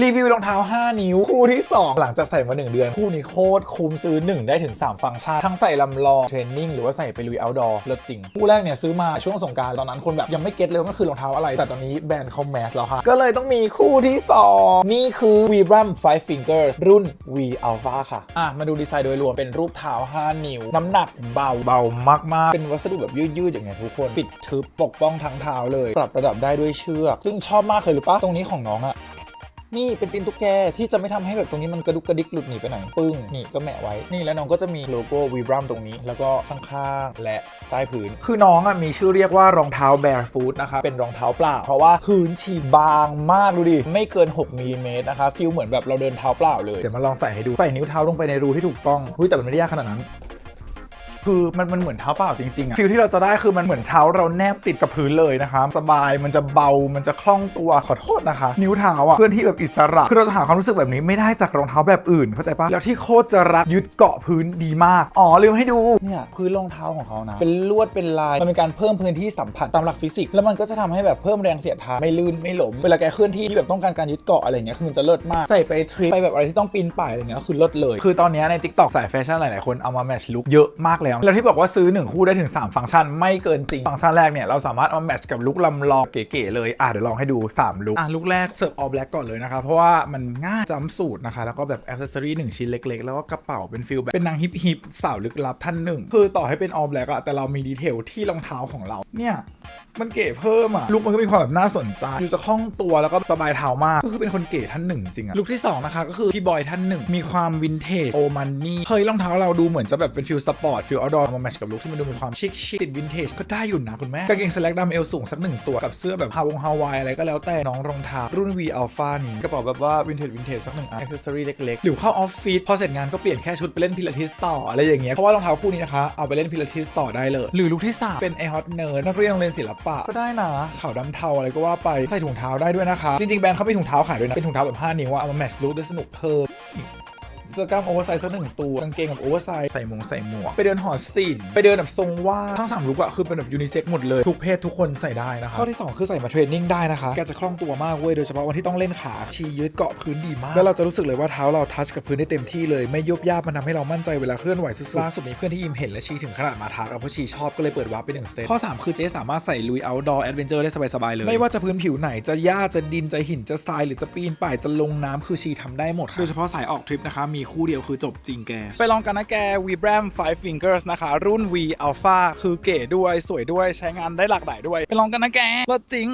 รีวิวรองเท้า 5 นิ้ว คู่ที่ 2 หลังจากใส่มา 1 เดือน คู่นี้โคตรคุ้มซื้อ 1 ได้ถึง 3 ฟังก์ชัน ทั้งใส่ลำลองเทรนนิ่งหรือว่าใส่ไปลุยเอาท์ดอร์เลิศจริง คู่แรกเนี่ยซื้อมาช่วงสงการตอนนั้นคนแบบยังไม่เก็ตเลยว่ามันคือรองเท้าอะไร แต่ตอนนี้แบรนด์เขาแมสแล้วค่ะ ก็เลยต้องมีคู่ที่ 2 นี่คือ Vibram Five Fingers รุ่น V Alpha ค่ะอะมาดูดีไซน์โดยรวมเป็นรูปเท้า 5 นิ้ว น้ำหนักเบาเบามากๆ เป็นวัสดุแบบยืดๆอย่างเงี้ยทุกคนปิดทึบปกป้องทั้งเท้าเลย ปรับระดับได้ด้วยเชือก ซึ่งชอบมากเคยหรือปะตรงนี้ของน้องอะ นี่เป็นตีนตุ๊กแกที่จะไม่ทำให้แบบตรงนี้มันกระดุกกระดิกหลุดหนีไปไหนปึ้งนี่ก็แมะไว้ นี่แล้วน้องก็จะมีโลโก้วีบรัมตรงนี้ แล้วก็ข้างๆ และใต้พื้น คือน้องอะมีชื่อเรียกว่ารองเท้า barefoot นะคะเป็นรองเท้าเปล่า เพราะว่าพื้นฉีบางมากดูดิ ไม่เกิน 6มิลลิเมตรนะคะฟิลเหมือนแบบเราเดินเท้าเปล่าเลยเดี๋ยวมาลองใส่ให้ดูใส่นิ้วเท้าลงไปในรูที่ถูกต้องหุ้ยแต่มันไม่ได้ยากขนาดนั้น คือมันมันเหมือนเท้าเปล่าจริงๆอะฟิลที่เราจะได้คือมันเหมือนเท้าเราแนบติดกับพื้นเลยนะคะ สบายมันจะเบามันจะคล่องตัวขอโทษนะคะ นิ้วเท้าอะเคลื่อนที่แบบอิสระคือเราจะหาความรู้สึกแบบนี้ไม่ได้จากรองเท้าแบบอื่นเข้าใจปะแล้วที่โคตรจะรัดยึดเกาะพื้นดีมากอ๋อลืมให้ดูเนี่ยพื้นรองเท้าของเขานะเป็นลวดเป็นลายมันเป็นการเพิ่มพื้นที่สัมผัสตามหลักฟิสิกส์แล้วมันก็จะทำให้แบบเพิ่มแรงเสียดทานไม่ลื่นไม่หลมเวลาแกเคลื่อนที่ที่แบบต้องการการยึดเกาะอะไรเงี้ยคือมันจะเลิศมากใส่ไปทริปไปแบบอะไรที่ต้องปีนป่ายอะไรเงี้ยก็คือเลิศเลย คือตอนเนี้ยใน TikTok สายแฟชั่นหลายๆคนเอามาแมทช์ลุคเยอะมากแล้ว แล้วที่บอกว่าซื้อ 1 คู่ได้ถึง 3 ฟังก์ชันไม่เกินจริง ฟังก์ชันแรกเนี่ยเราสามารถเอามาแมทช์กับลุกลำลองเก๋ๆเลย อะเดี๋ยวลองให้ดู 3 ลุกอะลุกแรกเสิร์ฟออ l แบล็กก่อนเลยนะคะเพราะว่ามันง่ายจำสูตรนะคะแล้วก็แบบอ c เซสซอรี่หนึ่งชิ้นเล็กๆ แล้วก็กระเป๋าเป็นฟิลแบบเป็นนางฮิปฮิปๆสาวลึกลับท่านหนึ่งคือต่อให้เป็นออ l แบล็กอะแต่เรามีดีเทลที่รองเท้าของเราเนี่ย มันเก๋เพิ่มอะลุคมันก็มีความแบบน่าสนใจดูจะคล่องตัวแล้วก็สบายเท้ามาก ก็คือเป็นคนเก๋ท่านหนึ่งจริงอะลุคที่2นะคะก็คือพี่บอยท่านหนึ่งมีความวินเทจโอมันนี่เฮ้ยรองเท้าเราดูเหมือนจะแบบเป็นฟิลสปอร์ตฟิลเอดอร์มาแมทช์กับลุคที่มันดูมีความชิคชิคติดวินเทจก็ได้อยู่นะคุณแม่กางเกงสแลกดำเอวสูงสักหนึ่งตัวกับเสื้อแบบฮาวงฮาวายอะไรก็แล้วแต่น้องรองเท้ารุ่น V Alpha นี้กระเป๋าแบบว่าวินเทจวินเทจสักหนึ่งอันอ c เซสซอรี่เล็กๆหรือเข้าออฟฟิศพอเสร็จงานก็เปลี่ยนแค่ชุดไปเล่นพิลาทิสต่ออะไรอย่างเงี้ยเพราะว่ารองเท้าคู่นี้นะคะเอาไปเล่นพิลาทิสต่อได้เลย หรือลุคที่สามเป็น Air Hot Nerd นักเรียนโรงเรียนศิลปะก็ได้นะขาวดำเทาอะไรก็ว่าไปใส่ถุงเท้าได้ด้วยนะคะ จริงๆแบรนด์เขามีถุงเท้าขายด้วยนะเป็นถุงเท้าแบบ5นิ้วอะเอามาแมทช์ลุคได้สนุกเพิ่ม เสื้อกล้ามโอเวอร์ไซส์สักหนึ่งตัวกางเกงแบบโอเวอร์ไซส์ใส่หมวกใส่หมวก ไปเดินหอสตีนไปเดินแบบทรงว่าดทั้งสามลุกอะคือเป็นแบบยูนิเซ็กหมดเลยทุกเพศทุกคนใส่ได้นะคะข้อที่ 2 คือใส่มาเทรนนิ่งได้นะคะแกจะคล่องตัวมากเว้ยโดยเฉพาะวันที่ต้องเล่นขาชียืดเกาะพื้นดีมากแล้วเราจะรู้สึกเลยว่าเท้าเราทัชกับพื้นได้เต็มที่เลยไม่ยุบย่ามันทำให้เรามั่นใจเวลาเคลื่อนไหวสุดๆล่าสุดมีเพื่อนที่ยิมเห็นและชีถึงขนาดมาทักอะเพราะชีชอบก็เลยเปิดวาร์ปไปหนึ่งสเตปข้อ 3 คือเจ๊สามารถใส่ลุย outdoor adventure ได้สบายๆเลยไม่ว่าจะพื้นผิวไหนจะหญ้าจะดินจะหินจะทรายหรือจะปีนป่ายจะลงน้ำคือชีทำได้หมดค่ะโดยเฉพาะสายออกทริปนะคะมีคู่เดียวคือจบจริงแก ไปลองกันนะแก Vibram Five Fingers นะคะ รุ่น V Alpha คือเก๋ด้วยสวยด้วยใช้งานได้หลากหลายด้วย ไปลองกันนะแกรถจริง